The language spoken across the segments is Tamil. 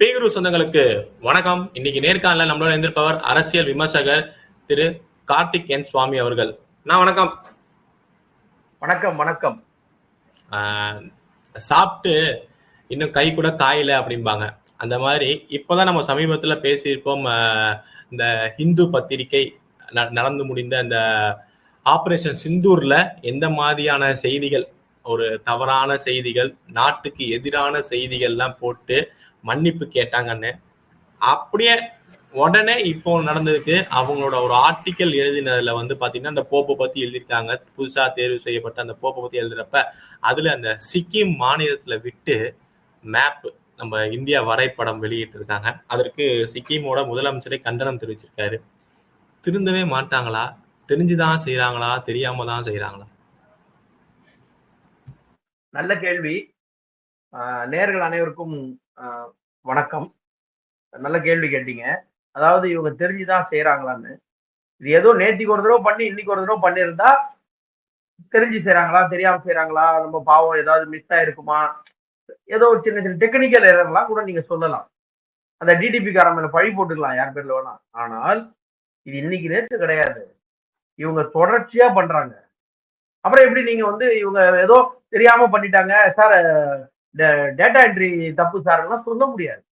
பேகுரு சொந்தங்களுக்கு வணக்கம். இன்னைக்கு நேர்காணல நம்மளோட இருந்திருப்பவர் அரசியல் விமர்சகர் திரு கார்த்திக் என் சுவாமி அவர்கள். நான் வணக்கம். வணக்கம் வணக்கம். சாப்பிட்டு இன்னும் கை கூட காயல அப்படிம்பாங்க. அந்த மாதிரி இப்போதான் நம்ம சமீபத்துல பேசியிருப்போம் இந்த ஹிந்து பத்திரிகை நடந்து முடிந்த அந்த ஆபரேஷன் சிந்தூர்ல எந்த மாதிரியான செய்திகள் ஒரு தவறான செய்திகள் நாட்டுக்கு எதிரான செய்திகள்லாம் போட்டு மன்னிப்பு கேட்டாங்கன்னு. அப்படியே உடனே இப்போ நடந்ததுக்கு அவங்களோட ஒரு ஆர்டிக்கல் எழுதினதுல வந்து பாத்தீங்கன்னா அந்த போப்பை பத்தி எழுதியிருக்காங்க. புதுசா தேர்வு செய்யப்பட்ட அந்த போப்பை பத்தி எழுதுறப்ப அதுல அந்த சிக்கிம் மாநிலத்துல விட்டு மேப் நம்ம இந்தியா வரைபடம் வெளியிட்டு இருக்காங்க அதற்கு சிக்கிமோட முதலமைச்சரை கண்டனம் தெரிவிச்சிருக்காரு. திருந்தவே மாட்டாங்களா? தெரிஞ்சுதான் செய்யறாங்களா தெரியாம தான் செய்யறாங்களா நல்ல கேள்வி. ஆஹ் நேர்கள் அனைவருக்கும் வணக்கம். நல்ல கேள்வி கேட்டீங்க. அதாவது இவங்க தெரிஞ்சுதான் செய்யறாங்களான்னு இது ஏதோ நேத்திக்கு ஒரு தடவை பண்ணி இன்னைக்கு ஒரு தடவை பண்ணியிருந்தா தெரிஞ்சு செய்யறாங்களா தெரியாம செய்யறாங்களா நம்ம பாவம் ஏதாவது மிஸ் ஆயிருக்குமா? ஏதோ ஒரு சின்ன சின்ன டெக்னிக்கல் எரர்லாம் கூட நீங்க சொல்லலாம். அந்த டிடிபி காரன் மேல பழி போட்டுக்கலாம் யார் பேர்ல வேணா. ஆனால் இது இன்னைக்கு நேற்று கிடையாது. இவங்க தொடர்ச்சியா பண்றாங்க. அப்புறம் எப்படி நீங்க வந்து இவங்க ஏதோ தெரியாம பண்ணிட்டாங்க? சார் டேட்டா என்ட்ரி தப்பு சார்லாம் சொல்ல முடியாது.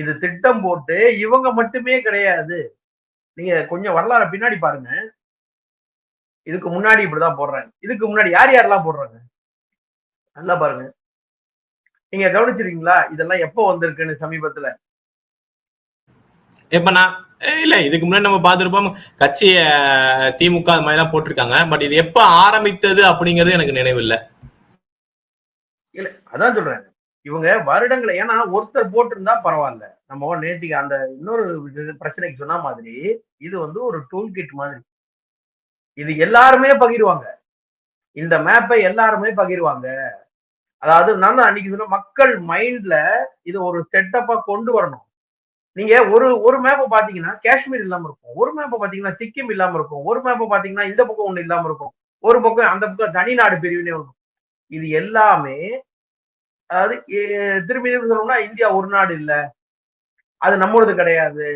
இது திட்டம் போட்டு இவங்க மட்டுமே கிடையாது. நீங்க கொஞ்சம் வரலாறு பின்னாடி பாருங்க. இதுக்கு முன்னாடி இப்படிதான் போடுறாங்க. இதுக்கு முன்னாடி யார் யாரெல்லாம் போடுறாங்க? நல்லா பாருங்க. நீங்க கவனிச்சிருக்கீங்களா? இதெல்லாம் எப்போ வந்திருக்குன்னு சமீபத்துல? இப்ப நான் இல்ல இதுக்கு முன்னாடி நம்ம பார்த்துருப்போம் கட்சி திமுக அது மாதிரி எல்லாம் போட்டிருக்காங்க. பட் இது எப்ப ஆரம்பித்தது அப்படிங்கிறது எனக்கு நினைவில்லை. இல்லை இல்ல அதான் சொல்றேன். இவங்க வருடங்களை ஏன்னா ஒருத்தர் போட்டிருந்தா பரவாயில்ல. நம்ம நேத்திக்கு அந்த இன்னொரு பிரச்சனைக்கு சொன்ன மாதிரி இது வந்து ஒரு டூல் கிட் மாதிரி. இது எல்லாருமே பகிர்வாங்க. இந்த மேப்பை எல்லாருமே பகிர்வாங்க. அதாவது நான் அன்னைக்கு சொன்ன மக்கள் மைண்ட்ல இது ஒரு செட்டப்பா கொண்டு வரணும். நீங்க ஒரு ஒரு மேப்பை பாத்தீங்கன்னா காஷ்மீர் இல்லாம இருக்கும். ஒரு மேப்பை பாத்தீங்கன்னா சிக்கிம் இல்லாம இருக்கும். ஒரு மேப்பை பாத்தீங்கன்னா இந்த பக்கம் ஒண்ணு இல்லாம இருக்கும். ஒரு பக்கம் அந்த பக்கம் தனிநாடு பிரிவினே இருக்கும். இது எல்லாமே அதாவது திரும்பி திரும்பி சொல்லணும்னா இந்தியா ஒரு நாடு இல்லை. அது நம்மளது கிடையாது.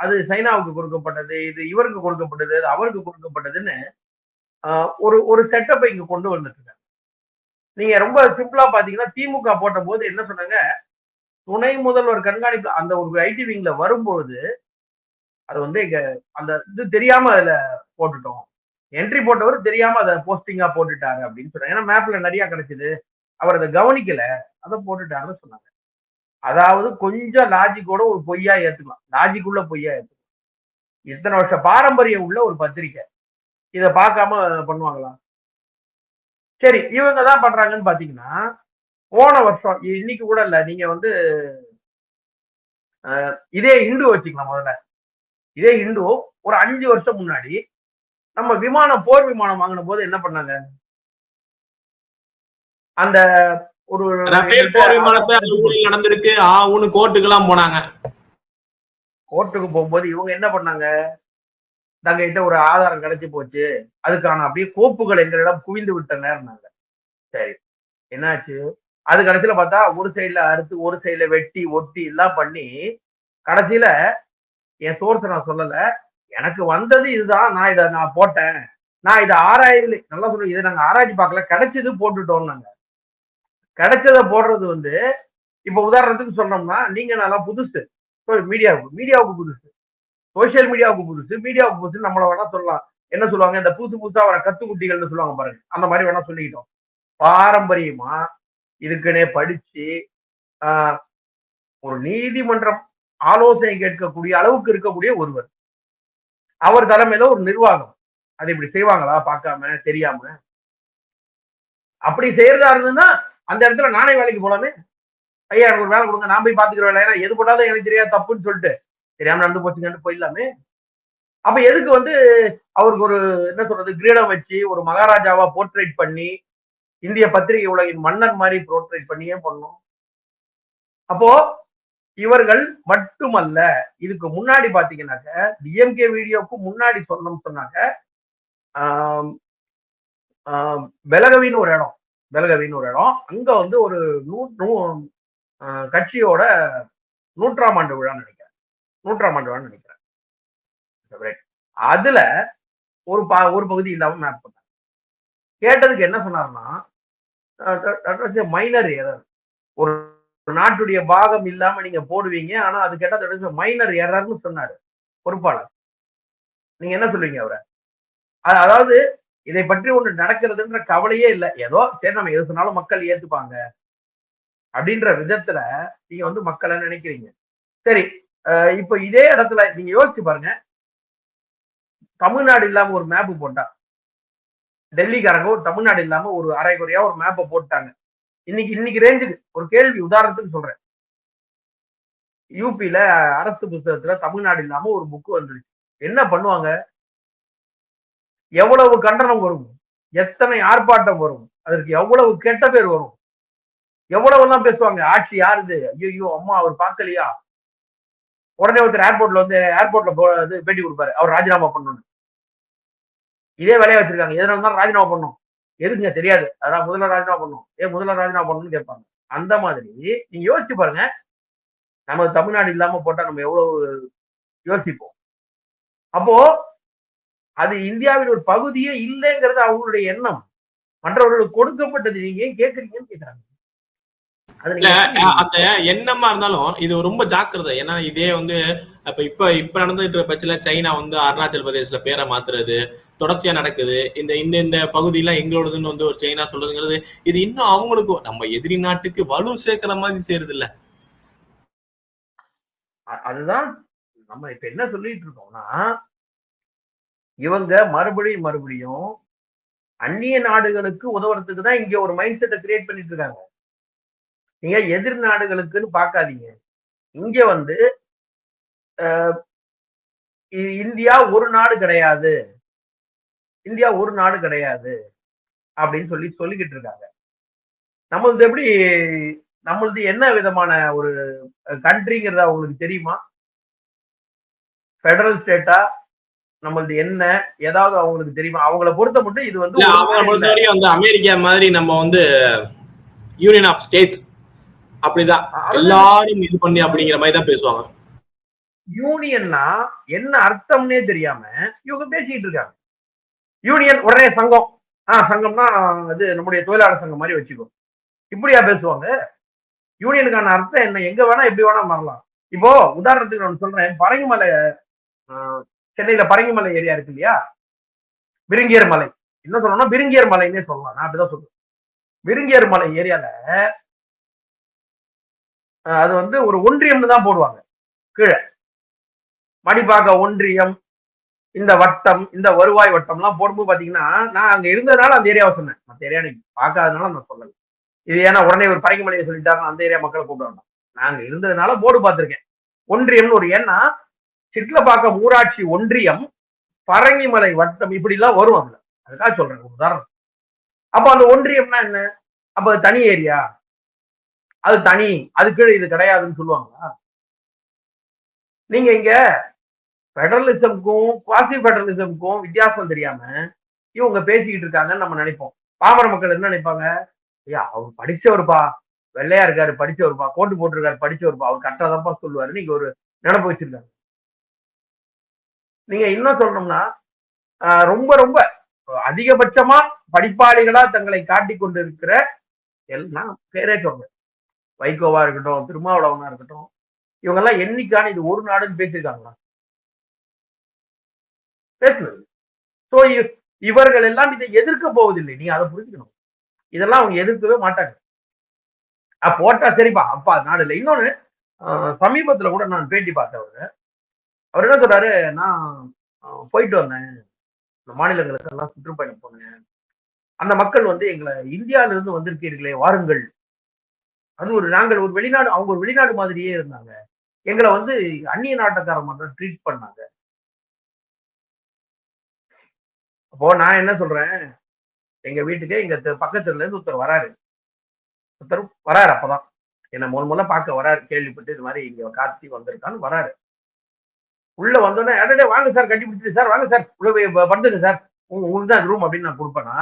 அது சைனாவுக்கு கொடுக்கப்பட்டது இது இவருக்கு கொடுக்கப்பட்டது அது அவருக்கு கொடுக்கப்பட்டதுன்னு ஒரு ஒரு செட்டப்பை இங்க கொண்டு வந்துட்டு நீங்க ரொம்ப சிம்பிளா பாத்தீங்கன்னா திமுக போட்ட போது என்ன சொன்னாங்க? துணை முதல்வர் கண்காணிப்பு அந்த ஒரு ஐடி விங்ல வரும்போது அது வந்து இங்க அந்த இது தெரியாம அதுல போட்டுட்டோம். என்ட்ரி போட்டவர் தெரியாம அதை போஸ்டிங்கா போட்டுட்டாரு அப்படின்னு சொல்றாங்க. ஏன்னா மேப்ல நிறைய கிடைச்சது. அவர் அதை கவனிக்கல. அதை போட்டுட்டாருன்னு சொன்னாங்க. அதாவது கொஞ்சம் லாஜிக்கோட ஒரு பொய்யா ஏத்துக்கலாம். லாஜிக்குள்ள பொய்யா ஏத்துக்கலாம். இத்தனை வருஷ பாரம்பரியம் உள்ள ஒரு பத்திரிக்கை. இதை பார்க்காம பண்ணுவாங்களா? சரி இவங்க தான் பண்றாங்கன்னு பாத்தீங்கன்னா போன வருஷம் இன்னைக்கு கூட இல்ல. நீங்க வந்து இதே இந்து வச்சுக்கலாம் முதல்ல. இதே இந்து ஒரு அஞ்சு வருஷம் முன்னாடி நம்ம விமானம் போர் விமானம் வாங்கின போது என்ன பண்ணாங்க? அந்த ஒரு ரஃபேல் போர் விமானத்தை நடந்திருக்கு. ஆ ஊன்னு கோர்ட்டுக்கெல்லாம் போனாங்க. கோர்ட்டுக்கு போகும்போது இவங்க என்ன பண்ணாங்க? தங்கிட்ட ஒரு ஆதாரம் கிடைச்சு போச்சு. அதுக்கான அப்படியே கோப்புகள் எங்களிடம் குவிந்து விட்டனர்னாங்க சரி என்னாச்சு? அது கடைசியில பார்த்தா ஒரு சைடுல அறுத்து ஒரு சைடுல வெட்டி ஒட்டி எல்லாம் பண்ணி கடைசியில என் சோர்ஸ் நான் சொல்லல. எனக்கு வந்தது இதுதான் நான் இதை நான் போட்டேன். நான் இதை ஆராயவில்லை. நல்லா சொல்லு இதை நாங்கள் ஆராய்ச்சி பார்க்கல. கிடைச்சது போட்டுட்டோம் நாங்கள் கிடைச்சதை போடுறது வந்து இப்போ உதாரணத்துக்கு சொன்னோம்னா நீங்க நல்லா புதுசு. மீடியாவுக்கு மீடியாவுக்கு புதுசு. சோஷியல் மீடியாவுக்கு புதுசு. மீடியாவுக்கு புதுசு நம்மள வேணா சொல்லலாம். என்ன சொல்லுவாங்க? இந்த புதுசு புதுசா வர கத்துக்குட்டிகள்னு சொல்லுவாங்க பாருங்க. அந்த மாதிரி வேணா சொல்லிக்கிட்டோம். பாரம்பரியமா இதுக்குன்னே படிச்சு ஒரு நீதிமன்றம் ஆலோசனை கேட்கக்கூடிய அளவுக்கு இருக்கக்கூடிய ஒருவர். அவர் தலைமையில ஒரு நிர்வாகம். அது இப்படி செய்வாங்களா பார்க்காம தெரியாம? அப்படி செய்யறதா இருந்ததுன்னா அந்த இடத்துல நானே வேலைக்கு போலாமே. ஐயா எனக்கு ஒரு வேலை கொடுங்க. நான் போய் பாத்துக்கிற வேலை. எது போட்டாலும் எனக்கு தெரியாது தப்புன்னு சொல்லிட்டு. தெரியாம நடந்து போச்சுங்கன்னு போயிடலாமே. அப்ப எதுக்கு வந்து அவருக்கு ஒரு என்ன சொல்றது கிரீடம் வச்சு ஒரு மகாராஜாவா போர்ட்ரேட் பண்ணி இந்திய பத்திரிகை உலகின் மன்னர் மாதிரி போர்ட்ரேட் பண்ணியே பண்ணணும்? அப்போ இவர்கள் மட்டுமல்ல இதுக்கு முன்னாடி பாத்தீங்கன்னாக்க டிஎம்கே வீடியோக்கு முன்னாடி சொன்னோம் சொன்னாக்க பெலகவின்னு ஒரு இடம் பெலகவின்னு ஒரு இடம் அங்க வந்து ஒரு நூ நூ ஆஹ் கட்சியோட நூற்றாம் ஆண்டு விழான்னு நினைக்கிறேன் நூற்றாம் ஆண்டு விழான்னு நினைக்கிறேன் அதுல ஒரு பா ஒரு பகுதி இல்லாம மேப் பண்ணாங்க கேட்டதுக்கு என்ன சொன்னார்னா மைனர் எரர் ஒரு நாட்டுடைய பாகம் இல்லாம நீங்க போடுவீங்க. ஆனா அது கேட்டா மைனர் எரர்னு சொன்னாரு பொறுப்பாளர். நீங்க என்ன சொல்லுவீங்க அவரை? அதாவது இதை பற்றி ஒண்ணு நடக்கிறதுன்ற கவலையே இல்லை. ஏதோ சரி நம்ம எது சொன்னாலும் மக்கள் ஏத்துப்பாங்க. அப்படின்ற விதத்துல நீங்க வந்து மக்களை நினைக்கிறீங்க. சரி அஹ் இப்ப இதே இடத்துல நீங்க யோசிச்சு பாருங்க. தமிழ்நாடு இல்லாம ஒரு மேப்பு போட்டா டெல்லிக்காரங்க ஒரு தமிழ்நாடு இல்லாம ஒரு அரை குறையா ஒரு மேப்பை போட்டாங்க. இன்னைக்கு இன்னைக்கு ரேஞ்சுக்கு ஒரு கேள்வி உதாரணத்துக்கு சொல்றேன். யூபியில அரசு புத்தகத்துல தமிழ்நாடு இல்லாம ஒரு புக்கு வந்துருச்சு. என்ன பண்ணுவாங்க? எவ்வளவு கண்டனம் வரும்? எத்தனை ஆர்ப்பாட்டம் வரும்? அதற்கு எவ்வளவு கெட்ட பேர் வரும்? எவ்வளவு எல்லாம் பேசுவாங்க? ஆட்சி யாருது? ஐயோ அம்மா அவர் பார்க்கலையா? உடனே ஒருத்தர் ஏர்போர்ட்ல வந்து ஏர்போர்ட்ல போ இது பேட்டி கொடுப்பாரு. அவர் ராஜினாமா பண்ணணும் இதே வேலையை வச்சிருக்காங்க. எதனால தான் ராஜினாமா பண்ணணும். எதுக்குங்க? தெரியாது. அதான் முதல்ல ராஜினாமா பண்ணணும். ஏன் முதல்ல ராஜினாமா பண்ணணும்னு கேட்பாங்க. அந்த மாதிரி நீங்க யோசிச்சு பாருங்க. நம்ம தமிழ்நாடு இல்லாம போட்டா நம்ம எவ்வளவு யோசிப்போம். அப்போ அது இந்தியாவின் ஒரு பகுதியே இல்லைங்கிறது அவங்களுடைய எண்ணம். மற்றவர்களுக்கு கொடுக்கப்பட்டது நீங்க ஏன் கேட்குறீங்கன்னு கேட்குறாங்க அது இல்ல நீங்க அஹ் அந்த எண்ணமா இருந்தாலும் இது ரொம்ப ஜாக்கிரதை. ஏன்னா இதே வந்து இப்ப இப்ப இப்ப நடந்துட்டு இருக்க பட்சத்துல சைனா வந்து அருணாச்சல் பிரதேசல பேரை மாத்துறது தொடர்ச்சியா நடக்குது. இந்த இந்த இந்த பகுதியெல்லாம் எங்களோடதுன்னு வந்து ஒரு சைனா சொல்றதுங்கிறது இது இன்னும் அவங்களுக்கு நம்ம எதிரி நாட்டுக்கு வலு சேர்க்கிற மாதிரி சேருது இல்ல அதுதான் நம்ம இப்ப என்ன சொல்லிட்டு இருக்கோம்னா இவங்க மறுபடியும் மறுபடியும் அந்நிய நாடுகளுக்கு உதவுறதுக்கு தான் இங்க ஒரு மைண்ட் செட்டை கிரியேட் பண்ணிட்டு இருக்காங்க. நீங்க எதிர் நாடுகளுக்குன்னு பார்க்காதீங்க. இங்க வந்து இந்தியா ஒரு நாடு கிடையாது. இந்தியா ஒரு நாடு கிடையாது. அப்படின்னு சொல்லி சொல்லிக்கிட்டு இருக்காங்க. நம்மளது எப்படி நம்மளது என்ன விதமான ஒரு கண்ட்ரிங்கிறது அவங்களுக்கு தெரியுமா? ஃபெடரல் ஸ்டேட்டா நம்மளது என்ன ஏதாவது அவங்களுக்கு தெரியுமா? அவங்கள பொறுத்த மட்டும் இது வந்து அமெரிக்கா மாதிரி நம்ம வந்து யூனியன் ஆஃப் ஸ்டேட்ஸ் அப்படிதான். எல்லாரும் இது பண்ணி அப்படிங்கிற மாதிரி தான் பேசுவாங்க. யூனியன்னா என்ன அர்த்தம்னே தெரியாம இவங்க பேசிக்கிட்டு இருக்காங்க. யூனியன் உடனே சங்கம். ஆ சங்கம்னா அது நம்முடைய தொழிலாளர் சங்கம் மாதிரி வச்சுக்கோ. இப்படியா பேசுவாங்க? யூனியனுக்கான அர்த்தம் என்ன? எங்க வேணா எப்படி வேணா மாறலாம். இப்போ உதாரணத்துக்கு நான் சொல்றேன். பரங்கிமலை ஆஹ், சென்னையில பரங்கிமலை ஏரியா இருக்கு இல்லையா? விருங்கியர் மலை. என்ன சொல்லணும்னா விருங்கியர் மலைன்னே சொல்லலாம். நான் அப்படிதான் சொல்றேன். விருங்கியர் மலை ஏரியால ஆஹ், அது வந்து ஒரு ஒன்றியம்னு தான் போடுவாங்க. கீழே. மடிப்பாக்க ஒன்றியம் இந்த வட்டம் இந்த வருவாய் வட்டம்லாம் போடும்போது பார்த்தீங்கன்னா நான் அங்கே இருந்ததுனால அந்த ஏரியாவை சொன்னேன். மற்ற ஏரியா நீங்க பார்க்காதனால நான் சொல்லலை. இது ஏன்னா உடனே ஒரு பரங்கிமலையை சொல்லிட்டாங்க அந்த ஏரியா மக்களை கூப்பிட வேண்டாம். நாங்கள் இருந்ததுனால போர்டு பார்த்துருக்கேன். ஒன்றியம்னு ஒரு ஏன்னா சிட்லப்பாக்கம் ஊராட்சி ஒன்றியம் பரங்கிமலை வட்டம் இப்படிலாம் வரும் அதுல. அதுக்காக சொல்றேன் உதாரணம் அப்போ அந்த ஒன்றியம்னா என்ன? அப்போ தனி ஏரியா. அது தனி அது கீழே இது கிடையாதுன்னு சொல்லுவாங்களா? நீங்க இங்க பெடரலிசம்க்கும் குவாசி பெடரலிசம்க்கும் வித்தியாசம் தெரியாம இவங்க பேசிக்கிட்டு இருக்காங்கன்னு நம்ம நினைப்போம். பாமர மக்கள் என்ன நினைப்பாங்க? ஐயா அவர் படிச்சவருப்பா வெள்ளையா இருக்காரு படிச்சவருப்பா கோட்டு போட்டிருக்காரு படிச்சவருப்பா அவர் கட்டதப்பா சொல்லுவாரு நீங்க ஒரு நினப்பு வச்சிருக்காங்க நீங்க இன்னும் சொல்லணும்னா ரொம்ப ரொம்ப அதிகபட்சமா படிப்பாளிகளா தங்களை காட்டிக் கொண்டிருக்கிற எல்லாம் பேரே சொல்றேன். வைகோவா இருக்கட்டும் திருமாவளவனா இருக்கட்டும் இவங்க எல்லாம் என்னைக்கான இது ஒரு நாடுன்னு பேசியிருக்காங்களா? பேசுனது சோ இவர்கள் எல்லாம் இதை எதிர்க்க போவதில்லை. நீ அதை புரிஞ்சுக்கணும். இதெல்லாம் அவங்க எதிர்க்கவே மாட்டாங்க. போட்டா சரிப்பா. அப்பா நாடு இல்லை. இன்னொன்னு ஆஹ் சமீபத்துல கூட நான் பேட்டி பார்த்தவர். அவர் என்ன சொல்றாரு? நான் போயிட்டு வந்தேன். இந்த மாநிலங்களுக்கு எல்லாம் சுற்றுப்பயணம் போனேன். அந்த மக்கள் வந்து எங்களை இந்தியாவிலிருந்து வந்திருக்கீர்களே வாருங்கள். அது ஒரு நாங்கள் ஒரு வெளிநாடு அவங்க ஒரு வெளிநாடு மாதிரியே இருந்தாங்க எங்களை வந்து அந்நிய நாட்டக்கார மாதிரி ட்ரீட் பண்ணாங்க அப்போ நான் என்ன சொல்றேன் எங்க வீட்டுக்கு எங்க பக்கத்துல இருந்து ஒருத்தர் வராரு ஒருத்தர் வராரு அப்பதான் என்ன முதல் முதல்ல பார்க்க வராரு கேள்விப்பட்டு இது மாதிரி இங்க கார்த்தி வந்திருக்கான்னு வராரு உள்ள வந்தோடனே அடடே வாங்க சார் கட்டி பிடிச்சிட்டு சார் வாங்க சார் உள்ள போய் படுத்துங்க சார் உங்க உங்களுக்கு தான் ரூம் அப்படின்னு நான் கொடுப்பேன்னா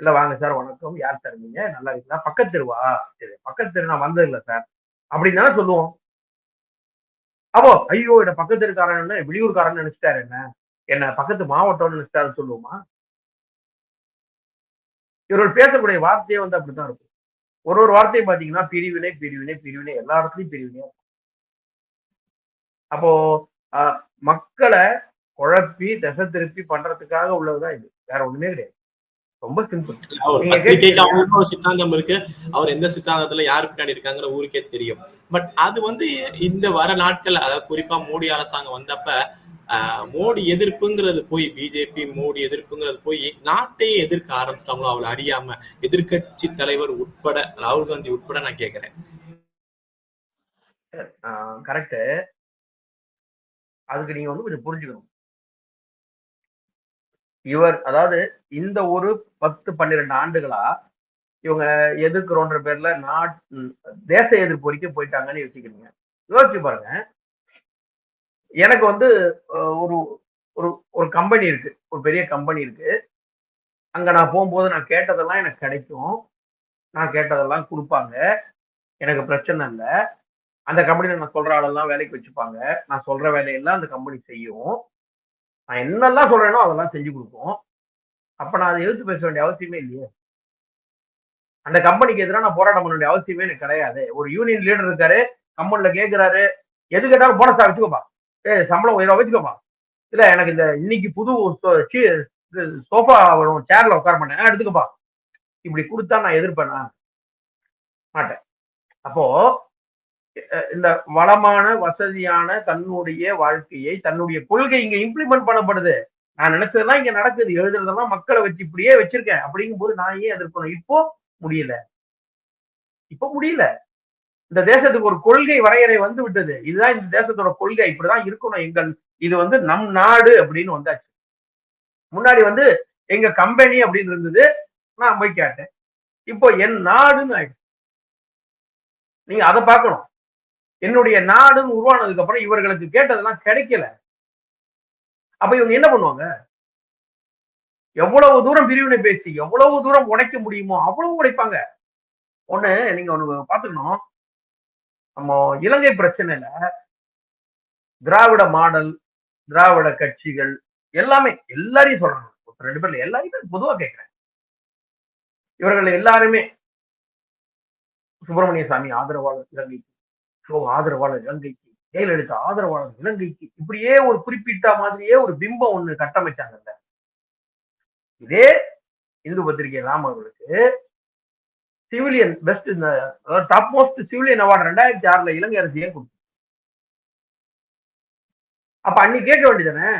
இல்ல வாங்க சார் வணக்கம். யார் சார் நீங்க? நல்லா இருக்கீங்களா? பக்கத்து தெருவா சரி பக்கத்து தெரு நான் வந்தது இல்லை சார். அப்படின்னு தானே சொல்லுவோம். அப்போ ஐயோ என்ன பக்கத்து இருக்காரன்னு வெளியூர்காரன் நினைச்சிட்டாரு என்ன? என்ன பக்கத்து மாவட்டம்னு நினைச்சிட்டாருன்னு சொல்லுவோமா? இவர்கள் பேசக்கூடிய வார்த்தையே வந்து அப்படித்தான் இருக்கும். ஒரு ஒரு வார்த்தையும் பாத்தீங்கன்னா பிரிவினை பிரிவினை பிரிவினை எல்லா இடத்துலயும் பிரிவினை அப்போ ஆஹ், மக்களை குழப்பி திசை திருப்பி பண்றதுக்காக உள்ளதுதான் இது. வேற ஒண்ணுமே கிடையாது. ரொம்ப சிம்பிள் சித்தாந்தம் இருக்கு. அவர் எந்த சித்தாந்தத்துல யார் பின்னாடி இருக்காங்கிற ஊருக்கே தெரியும். பட் அது வந்து இந்த வர நாட்கள் அதாவது குறிப்பா மோடி அரசாங்கம் வந்தப்ப மோடி எதிர்ப்புங்கிறது போய் பிஜேபி மோடி எதிர்ப்புங்கிறது போய் நாட்டையே எதிர்க்க ஆரம்பிச்சிட்டாங்களோ அவளை அறியாம எதிர்க்கட்சி தலைவர் உட்பட ராகுல் காந்தி உட்பட நான் கேக்குறேன் கரெக்ட் அதுக்கு நீங்க வந்து கொஞ்சம் புரிஞ்சுக்கணும். இவர் அதாவது இந்த ஒரு பத்து பன்னிரெண்டு ஆண்டுகளா இவங்க எதிர்க்கிறோன்ற பேர்ல நாட் தேச எதிர்ப்பு வரைக்கும் போயிட்டாங்கன்னு யோசிக்கிறீங்க. யோசிச்சு பாருங்க. எனக்கு வந்து ஒரு ஒரு ஒரு கம்பெனி இருக்கு. ஒரு பெரிய கம்பெனி இருக்கு. அங்க நான் போகும்போது நான் கேட்டதெல்லாம் எனக்கு கிடைக்கும். நான் கேட்டதெல்லாம் கொடுப்பாங்க. எனக்கு பிரச்சனை இல்லை. அந்த கம்பெனியில் நான் சொல்ற ஆளெல்லாம் வேலைக்கு வச்சுப்பாங்க. நான் சொல்ற வேலையெல்லாம் அந்த கம்பெனி செய்யும். நான் என்னெல்லாம் சொல்றேனோ அதெல்லாம் செஞ்சு கொடுப்போம். அப்ப நான் அதை எழுத்து பேச வேண்டிய அவசியமே இல்லையே. அந்த கம்பெனிக்கு எதிராக நான் போராட்டம் பண்ண வேண்டிய அவசியமே எனக்கு கிடையாது. ஒரு யூனியன் லீடர் இருக்காரு கம்பெனில கேட்கிறாரு எது கேட்டாலும் போனஸா வச்சுக்கோப்பா. ஏ சம்பளம் உயர்வா வச்சுக்கோப்பா. இல்ல எனக்கு இந்த இன்னைக்கு புது சோஃபா வரும் சேர்ல உட்கார மாட்டேன். எடுத்துக்கப்பா. இப்படி கொடுத்தா நான் எதிர்ப்பேனா? மாட்டேன். அப்போ இந்த வளமான வசதியான தன்னுடைய வாழ்க்கையை தன்னுடைய கொள்கை இங்க இம்ப்ளிமெண்ட் பண்ணப்படுது. நான் நினைச்சதெல்லாம் இங்க நடக்குது. எழுதுறதெல்லாம் மக்களை வச்சு இப்படியே வச்சிருக்கேன். அப்படிங்கும்போது நான் ஏன் எதிர்க்கணும்? இப்போ முடியல. இப்போ முடியல. இந்த தேசத்துக்கு ஒரு கொள்கை வரையறை வந்து விட்டது. இதுதான் இந்த தேசத்தோட கொள்கை. இப்படிதான் இருக்கணும் எங்கள் இது வந்து நம் நாடு அப்படின்னு வந்தாச்சு. முன்னாடி வந்து எங்க கம்பெனி அப்படின்னு இருந்தது. நான் போய் கேட்டேன். இப்போ என் நாடுன்னு ஆயிடுச்சு. நீங்க அதை பார்க்கணும். என்னுடைய நாடும் உருவானதுக்கு அப்புறம் இவர்களுக்கு கேட்டதெல்லாம் கிடைக்கல. அப்ப இவங்க என்ன பண்ணுவாங்க? எவ்வளவு தூரம் பிரிவினை பேசி எவ்வளவு தூரம் உடைக்க முடியுமோ அவ்வளவு உடைப்பாங்க. ஒண்ணு நீங்க ஒண்ணு பாத்துக்கணும் நம்ம இலங்கை பிரச்சனையில திராவிட மாடல் திராவிட கட்சிகள் எல்லாமே எல்லாரையும் சொல்றாங்க. ரெண்டு பேர்ல எல்லாரையுமே பொதுவா கேட்கிறேன். இவர்கள் எல்லாருமே சுப்பிரமணிய சாமி ஆதரவாளர் இலங்கை ஷோ ஆதரவாளர் இலங்கைக்கு ஜெயலலிதா ஆதரவாளர் இலங்கைக்கு. இப்படியே ஒரு குறிப்பிட்ட மாதிரியே ஒரு பிம்பம் ஒண்ணு கட்டமைச்சாங்கல்ல. இதே இந்து பத்திரிகை ராம் அவர்களுக்கு சிவிலியன் பெஸ்ட் இந்த டாப் மோஸ்ட் சிவிலியன் அவார்டு ரெண்டாயிரத்தி ஆறுல இலங்கை அரசு ஏன் கொடுத்து அப்ப அன்னைக்கு கேட்க வேண்டியதானே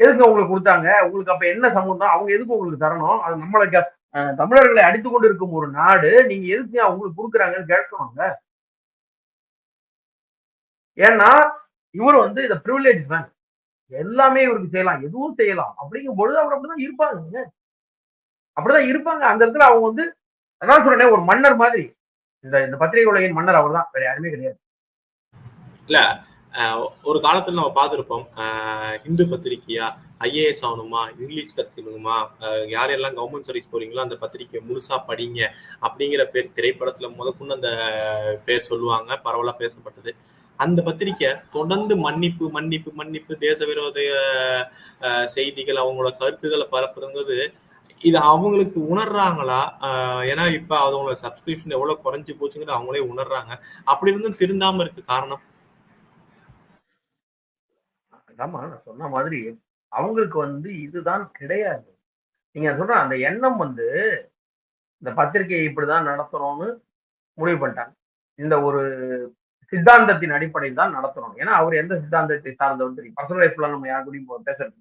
எதுக்கு உங்களுக்கு கொடுத்தாங்க? உங்களுக்கு அப்ப என்ன சம்பந்தம் அவங்க எதுக்கு உங்களுக்கு தரணும்? அது நம்மளுக்கு தமிழர்களை அடித்து கொண்டு இருக்கும் ஒரு நாடு நீங்க எதுக்கு அவங்களுக்கு கொடுக்குறாங்கன்னு கேட்கணுங்க ஏன்னா இவர் வந்து இந்த ப்ரிவிலேஜ் மேன் எல்லாமே இவருக்கு செய்யலாம் எதுவும் செய்யலாம். அப்படிங்கும் பொழுது அவர் அப்படிதான் இருப்பாங்க. அப்படிதான் இருப்பாங்க. அந்த இடத்துல அவங்க வந்து அதான் சொல்றேன் ஒரு மன்னர் மாதிரி. இந்த இந்த பத்திரிகை உலகின் மன்னர் அவர் தான் வேற யாருமே கிடையாது. ஆஹ் ஒரு காலத்துல நம்ம பார்த்துருப்போம். ஆஹ் இந்து பத்திரிக்கையா ஐஏஎஸ் ஆகணுமா இங்கிலீஷ் கத்துக்கணுமா யாரெல்லாம் கவர்மெண்ட் சர்வீஸ் போறீங்களோ அந்த பத்திரிக்கை முழுசா படிங்க அப்படிங்கிற பேர் திரைப்படத்துல முதற்கொண்டு அந்த பேர் சொல்லுவாங்க. பரவலா பேசப்பட்டது. அந்த பத்திரிக்கை தொடர்ந்து மன்னிப்பு மன்னிப்பு மன்னிப்பு தேச விரோத ஆஹ் செய்திகள் அவங்களோட கருத்துக்களை பரப்புறங்கிறது இது அவங்களுக்கு உணர்றாங்களா? ஏன்னா இப்ப அவங்களோட சப்ஸ்கிரிப்ஷன் எவ்வளவு குறைஞ்சு போச்சுங்கிறது அவங்களே உணர்றாங்க. அப்படி இருந்தும் திருந்தாம இருக்கு காரணம்? ஆமா நான் சொன்ன மாதிரி அவங்களுக்கு வந்து இதுதான் கிடையாது. நீங்க சொல்ற அந்த எண்ணம் வந்து இந்த பத்திரிகையை இப்படிதான் நடத்தணும்னு முடிவு பண்ணிட்டாங்க. இந்த ஒரு சித்தாந்தத்தின் அடிப்படையில் தான் நடத்தணும். ஏன்னா அவர் எந்த சித்தாந்தத்தை சார்ந்தவர் தெரியும். பர்சனல் லைஃப்ல நம்ம யார் கூடயும் பேசுறது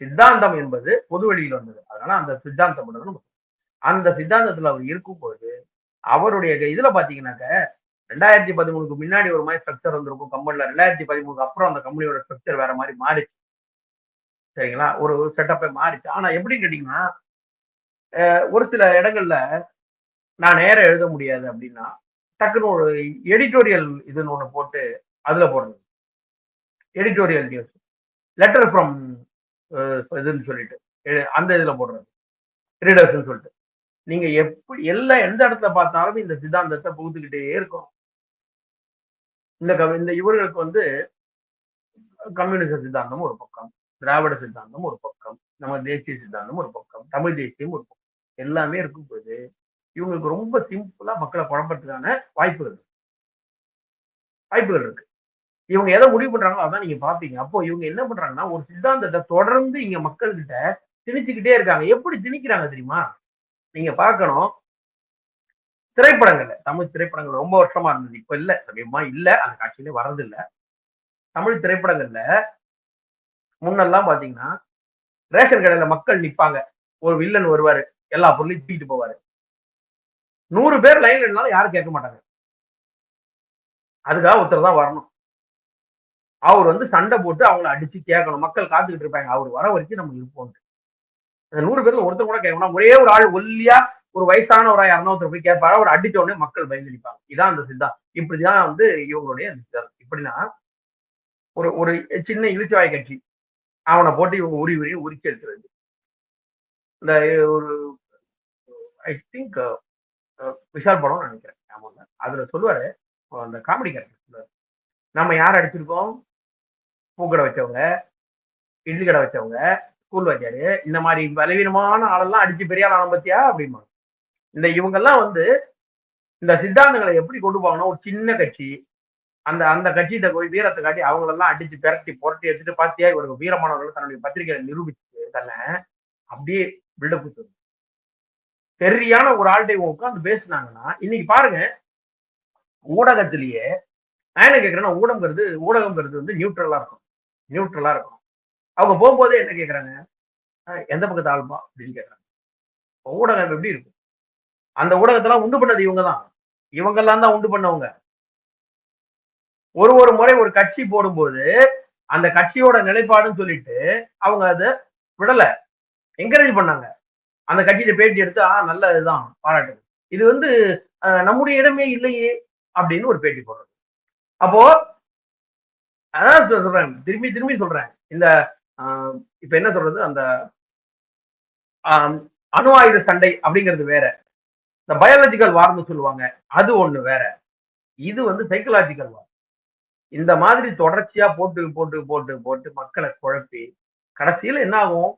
சித்தாந்தம் என்பது பொது வெளியில் வந்தது. அதனால அந்த சித்தாந்தம் நம்ம அந்த சித்தாந்தத்துல அவர் இருக்கும்போது அவருடைய இதுல பாத்தீங்கன்னாக்க ரெண்டாயிரத்தி பதிமூணுக்கு முன்னாடி ஒரு மாதிரி ஸ்ட்ரக்சர் வந்திருக்கும் கம்பெனில. ரெண்டாயிரத்தி பதிமூணுக்கு அப்புறம் அந்த கம்பெனியோட ஸ்ட்ரக்சர் வேற மாதிரி மாறிச்சு. சரிங்களா? ஒரு செட்டப்பே மாறிச்சு. ஆனா எப்படின்னு கேட்டீங்கன்னா அஹ் ஒரு சில இடங்கள்ல நான் நேரம் எழுத முடியாது அப்படின்னா டக்குன்னு ஒரு எடிட்டோரியல் இதுன்னு ஒண்ணு போட்டு அதுல போடுறது. எடிட்டோரியல் நியூஸ் லெட்டர் ஃப்ரம் இதுன்னு சொல்லிட்டு அந்த இதுல போடுறது. ரீடர்ஸ்ன்னு சொல்லிட்டு. நீங்க எப்படி எல்லா எந்த இடத்துல பார்த்தாலும் இந்த சித்தாந்தத்தை புகுத்துக்கிட்டே இருக்கும் இந்த க- இந்த இவர்களுக்கு வந்து கம்யூனிச சித்தாந்தம் ஒரு பக்கம் திராவிட சித்தாந்தம் ஒரு பக்கம் நம்ம தேசிய சித்தாந்தம் ஒரு பக்கம் தமிழ் தேசியம் ஒரு பக்கம். எல்லாமே இருக்கும் போது இவங்களுக்கு ரொம்ப சிம்பிளா மக்களை குழப்பறதுக்கான வாய்ப்புகள் இருக்கு. வாய்ப்புகள் இருக்கு. இவங்க எதை முடிவு பண்றாங்களோ அதான் நீங்க பாப்பீங்க. அப்போ இவங்க என்ன பண்றாங்கன்னா ஒரு சித்தாந்தத்தை தொடர்ந்து இங்க மக்கள் கிட்ட திணிச்சுக்கிட்டே இருக்காங்க. எப்படி திணிக்கிறாங்க தெரியுமா? நீங்க பார்க்கணும். திரைப்படங்கள்ல தமிழ் திரைப்படங்கள் ரொம்ப வருஷமா இருந்தது. இப்ப இல்ல. சமயமா இல்ல. அந்த காட்சியிலே வர்றது இல்ல. தமிழ் திரைப்படங்கள்ல முன்னெல்லாம் பாத்தீங்கன்னா ரேஷன் கடையில மக்கள் நிப்பாங்க. ஒரு வில்லன் வருவாரு. எல்லா பொருளையும் தூக்கிட்டு போவாரு. நூறு பேர் லைன்ல இருந்தாலும் யாரும் கேட்க மாட்டாங்க. அதுக்காக ஒருத்தர் தான் வரணும். அவர் வந்து சண்டை போட்டு அவங்கள அடிச்சு கேட்கணும். மக்கள் காத்துக்கிட்டு இருப்பாங்க. அவர் வர வரைக்கும் நம்ம இருப்போம் அந்த நூறு பேர்ல ஒருத்தர் கூட கேட்கணும் ஒரே ஒரு ஆள் ஒல்லியா ஒரு வயசான ஒரு யாருன்னா ஒருத்தர் போய் கேட்பாரு. அவர் அடிச்ச உடனே மக்கள் பயந்துடிப்பாங்க. இதான் அந்த சித்தா. இப்படிதான் வந்து இவங்களுடைய அந்த சித்தாந்தம் எப்படின்னா ஒரு ஒரு சின்ன இழுச்சவாய் கட்சி. அவனை போட்டு இவங்க உரி உரி உரிச்சு எடுக்கிறது இந்த ஒரு ஐ திங்க் விஷால் படம் நினைக்கிறேன். ஆமாங்க அதுல சொல்லுவாரு அந்த காமெடி கேரக்டர் சொல்லுவாரு. நம்ம யார் அடிச்சிருக்கோம்? பூக்கடை வச்சவங்க இட்லி கடை வச்சவங்க ஸ்கூல் வச்சாரு. இந்த மாதிரி பலவீனமான ஆளெல்லாம் அடிச்சு பெரிய ஆள் ஆன பத்தியா? அப்படிமா இந்த இவங்கெல்லாம் வந்து இந்த சித்தாந்தங்களை எப்படி கொண்டு போவாங்கன்னா ஒரு சின்ன கட்சி. அந்த அந்த கட்சியிட்ட போய் வீரத்தை காட்டி அவங்களெல்லாம் அடிச்சு பிரட்டி புரட்டி எடுத்துட்டு பார்த்தியா இவருக்கு வீரமானவர்கள் தன்னுடைய பத்திரிகையை நிரூபிச்சு தன்னை அப்படியே பில்டப் கொடுத்தது சரியான ஒரு ஆள்கிட்ட இவங்க உட்காந்து பேசுனாங்கன்னா இன்னைக்கு பாருங்க ஊடகத்திலேயே நான் என்ன கேட்கறேன்னா ஊடகங்கிறது ஊடகங்கிறது வந்து நியூட்ரலா இருக்கும். நியூட்ரலா இருக்கும். அவங்க போகும்போதே என்ன கேட்கறாங்க அஹ் எந்த பக்கத்து ஆள்பா அப்படின்னு கேட்கறாங்க ஊடகம் எப்படி இருக்கும்? அந்த ஊடகத்தெல்லாம் உண்டு பண்ணது இவங்க தான். இவங்கெல்லாம் தான் உண்டு பண்ணவங்க. ஒரு ஒரு முறை ஒரு கட்சி போடும்போது அந்த கட்சியோட நிலைப்பாடுன்னு சொல்லிட்டு அவங்க அதை விடலை. என்கரேஜ் பண்ணாங்க. அந்த கட்சியில பேட்டி எடுத்து ஆ நல்ல இதுதான் பாராட்டு. இது வந்து அஹ், நம்முடைய இடமே இல்லையே அப்படின்னு ஒரு பேட்டி போடுறது. அப்போ அதான் சொல்றேன். திரும்பி திரும்பி சொல்றேன். இந்த ஆஹ், இப்ப என்ன சொல்றது? அந்த ஆஹ், அணு ஆயுத சண்டை அப்படிங்கிறது வேற. இந்த பயாலஜிக்கல் வார்னு சொல்லுவாங்க. அது ஒண்ணு வேற. இது வந்து சைக்கலாஜிக்கல் வார் இந்த மாதிரி தொடர்ச்சியா போட்டு போட்டு போட்டு போட்டு மக்களை குழப்பி கடைசியில என்ன ஆகும்?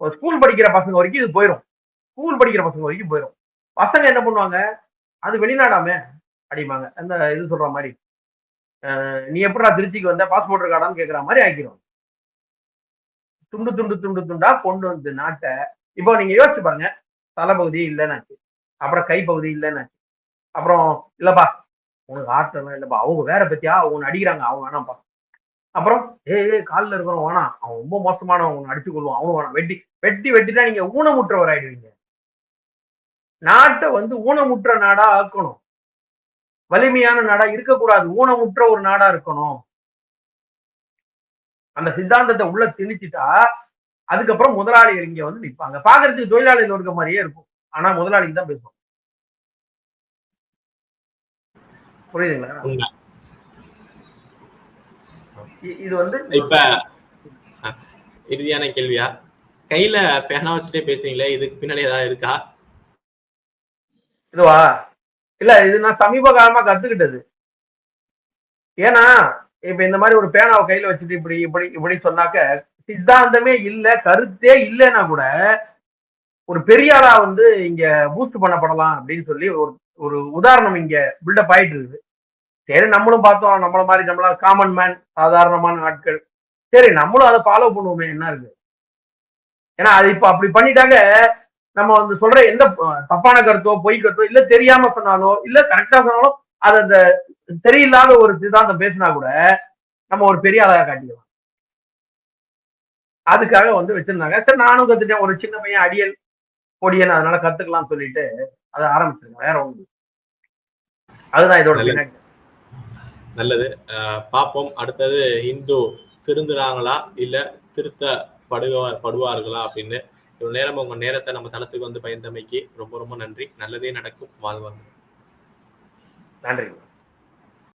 ஒரு ஸ்கூல் படிக்கிற பசங்க வரைக்கும் இது போயிடும் ஸ்கூல் படிக்கிற பசங்க வரைக்கும் போயிடும் பசங்க என்ன பண்ணுவாங்க? அது வெளிநாடாமே அப்படிம்பாங்க. அந்த இது சொல்ற மாதிரி. நீ எப்படா திருச்சிக்கு வந்த? பாஸ்போர்ட் இருக்காடான்னு கேட்குற மாதிரி ஆக்கிடும் துண்டு துண்டு துண்டு துண்டா கொண்டு வந்து நாட்டை. இப்போ நீங்க யோசிச்சு பாருங்க. தலைப்பகுதி இல்லைன்னாச்சு. அப்புறம் கைப்பகுதி இல்லைன்னாச்சு. அப்புறம் இல்லப்பா உனக்கு ஆட்டெல்லாம் இல்லப்பா. அவங்க வேற பத்தியா? அவங்க அடிக்கிறாங்க. அவங்க வேணாம்ப்பா. அப்புறம் ஏ ஏய் காலில் இருக்கிறவன் வேணாம். அவன் ரொம்ப மோசமானவன். அவங்க அடிச்சு கொள்வான் அவங்க வேணாம். வெட்டி வெட்டி வெட்டிட்டா நீங்க ஊனமுற்றவர் ஆயிடுவீங்க நாட்டை வந்து ஊனமுற்ற நாடா ஆக்கணும். வலிமையான நாடா இருக்கக்கூடாது. ஊனமுற்ற ஒரு நாடா இருக்கணும். அந்த சித்தாந்தத்தை உள்ள திணிச்சிட்டா அதுக்கப்புறம் முதலாளிகள் இங்க வந்து நிப்பாங்க. பாக்குறதுக்கு தொழிலாளிகள் இருக்க மாதிரியே இருக்கும். ஆனா முதலாளிக்கு தான் பேசுவோம் புரியுதுங்களா? இது வந்து இப்ப இறுதியான கேள்வியா? கையில பேனா வச்சுட்டே பேசுறீங்களே இதுக்கு பின்னாடி ஏதாவது இருக்கா? இதுவா? இல்ல இது நான் சமீப காலமா கத்துக்கிட்டது. ஏன்னா இப்ப இந்த மாதிரி ஒரு பேனாவை கையில வச்சுட்டு இப்படி இப்படி இப்படி சொன்னாக்க சித்தாந்தமே இல்ல கருத்தே இல்லைன்னா கூட ஒரு பெரியாரா வந்து இங்க பூஸ்ட் பண்ணப்படலாம் அப்படின்னு சொல்லி ஒரு ஒரு உதாரணம் இங்க பில்டப் ஆயிட்டு இருக்குது. சரி நம்மளும் பார்த்தோம் நம்மள மாதிரி நம்மளா காமன் மேன் சாதாரணமான ஆட்கள். சரி நம்மளும் அதை ஃபாலோ பண்ணுவோமே என்ன இருக்கு? ஏன்னா அது இப்ப அப்படி பண்ணிட்டாங்க நம்ம வந்து சொல்ற எந்த தப்பான கருத்தோ பொய் கருத்தோ இல்ல தெரியாம சொன்னாலோ இல்ல கரெக்டா சொன்னாலும் அது அந்த சரியில்லாத ஒரு சித்தாந்தம் பேசினா கூட நம்ம ஒரு பெரிய ஆளாக காட்டிக்கலாம். அதுக்காக வந்து வச்சிருந்தாங்க. சரி நானும் கத்துட்டேன் ஒரு சின்ன பையன் அடியல் பொடியன் அதனால கத்துக்கலாம் சொல்லிட்டு அதை ஆரம்பிச்சிருங்க. வேற ஒண்ணு அதுதான் இதோட நல்லது. பார்ப்போம். அடுத்தது இந்து திருந்துறாங்களா? இல்ல திருத்தப்படுவா படுவார்களா? அப்படின்னு இவ்வளவு நேரம் உங்க நேரத்தை நம்ம தளத்துக்கு வந்து பயந்தமைக்கு ரொம்ப ரொம்ப நன்றி. நல்லதே நடக்கும். வாழ்வாங்க நன்றி